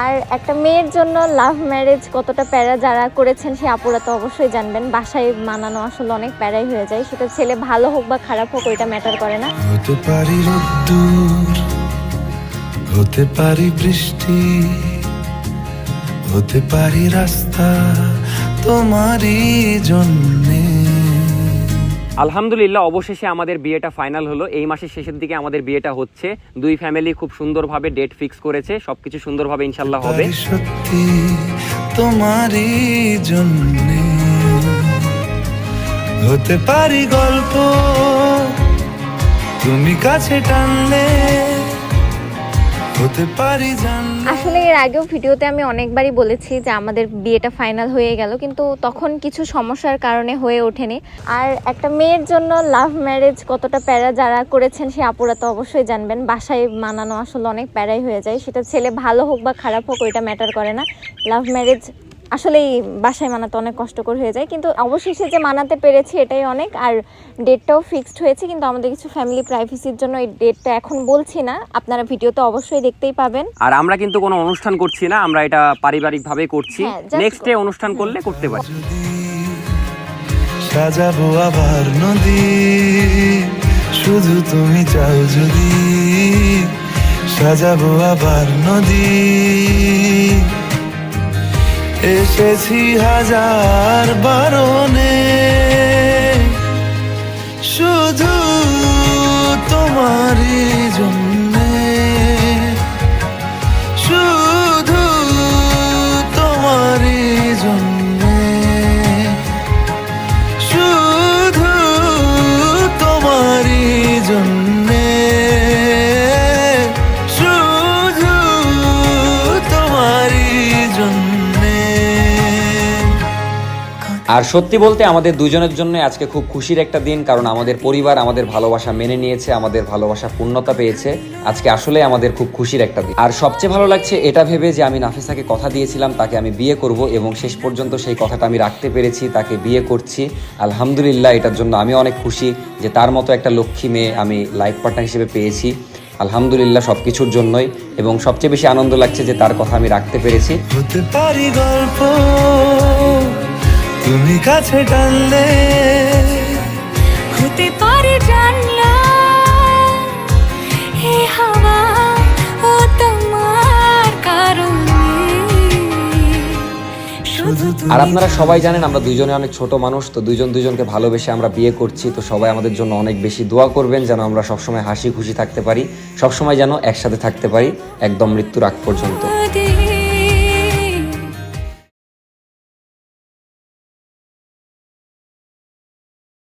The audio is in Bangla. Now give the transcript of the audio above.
আর একটা মেয়ের জন্য লাভ ম্যারেজ কতটা প্যারা যারা করেছেন সে আপুরা তো অবশ্যই জানবেন। বাসায় মানানো আসলে অনেক প্যারাই হয়ে যায়। সেটা ছেলে ভালো হোক বা খারাপ হোক, ওইটা ম্যাটার করে না। হতে পারি হতে পারি বৃষ্টি, হতে পারি রাস্তা তোমারই জন্যে। আলহামদুলিল্লাহ, অবশেষে আমাদের বিয়েটা ফাইনাল হলো। এই মাসের শেষের দিকে আমাদের বিয়েটা হচ্ছে। দুই ফ্যামিলি খুব সুন্দরভাবে ডেট ফিক্স করেছে। সবকিছু সুন্দরভাবে ইনশাল্লাহ হবে। সত্যি তোমারই জন্য হতে পারি গল্প। তুমি কাছে টানলে আসলে এর আগেও ভিডিওতে আমি অনেকবারই বলেছি যে আমাদের বিয়েটা ফাইনাল হয়ে গেল, কিন্তু তখন কিছু সমস্যার কারণে হয়ে ওঠেনি। আর একটা মেয়ের জন্য লাভ ম্যারেজ কতটা প্যারা যারা করেছেন সে আপুরা তো অবশ্যই জানবেন। বাসায় মানানো আসলে অনেক প্যারাই হয়ে যায়। সেটা ছেলে ভালো হোক বা খারাপ হোক, ওইটা ম্যাটার করে না। লাভ ম্যারেজ আসলেই বাসায় মানাতে অনেক কষ্টকর হয়ে যায়। কিন্তু অবশেষে যে মানাতে পেরেছি এটাই অনেক। আর ডেটটাও ফিক্সড হয়েছে কিন্তু আমাদের কিছু ফ্যামিলি প্রাইভেসির জন্য এই ডেটটা এখন বলছি না। আপনারা ভিডিওতে অবশ্যই দেখতেই পাবেন। আর আমরা কিন্তু কোনো অনুষ্ঠান করছি না আমরা এটা পারিবারিকভাবে করছি। হ্যাঁ, নেক্সট ডে অনুষ্ঠান করলে করতে পারি। সাজাবো আবার নদী। শুধু তুমি চাও যদি সাজাবো আবার নদী। এসেছি হাজার বারণে। আর সত্যি বলতে আমাদের দুজনের জন্য আজকে খুব খুশির একটা দিন, কারণ আমাদের পরিবার আমাদের ভালোবাসা মেনে নিয়েছে, আমাদের ভালোবাসা পূর্ণতা পেয়েছে। আজকে আসলে আমাদের খুব খুশির একটা দিন। আর সবচেয়ে ভালো লাগছে এটা ভেবে যে আমি নাফিসাকে কথা দিয়েছিলাম, তাকে আমি বিয়ে করব এবং শেষ পর্যন্ত সেই কথাটা আমি রাখতে পেরেছি, তাকে বিয়ে করছি। আলহামদুলিল্লাহ, এটার জন্য আমি অনেক খুশি যে তার মতো একটা লক্ষ্মী মেয়ে আমি লাইফ পার্টনার হিসেবে পেয়েছি। আলহামদুলিল্লাহ সব কিছুর জন্যই এবং সবচেয়ে বেশি আনন্দ লাগছে যে তার কথা আমি রাখতে পেরেছি। তুমি কাছে টানলে হতে পারে জানলা। হে হাওয়া ও তোমার কারণে। আর আপনারা সবাই জানেন আমরা দুজনে অনেক ছোট মানুষ তো দুজন দুজনকে ভালোবেসে আমরা বিয়ে করছি তো সবাই আমাদের জন্য অনেক বেশি দোয়া করবেন যেন আমরা সবসময় হাসি খুশি থাকতে পারি সবসময় যেন একসাথে থাকতে পারি একদম মৃত্যুর আগ পর্যন্ত।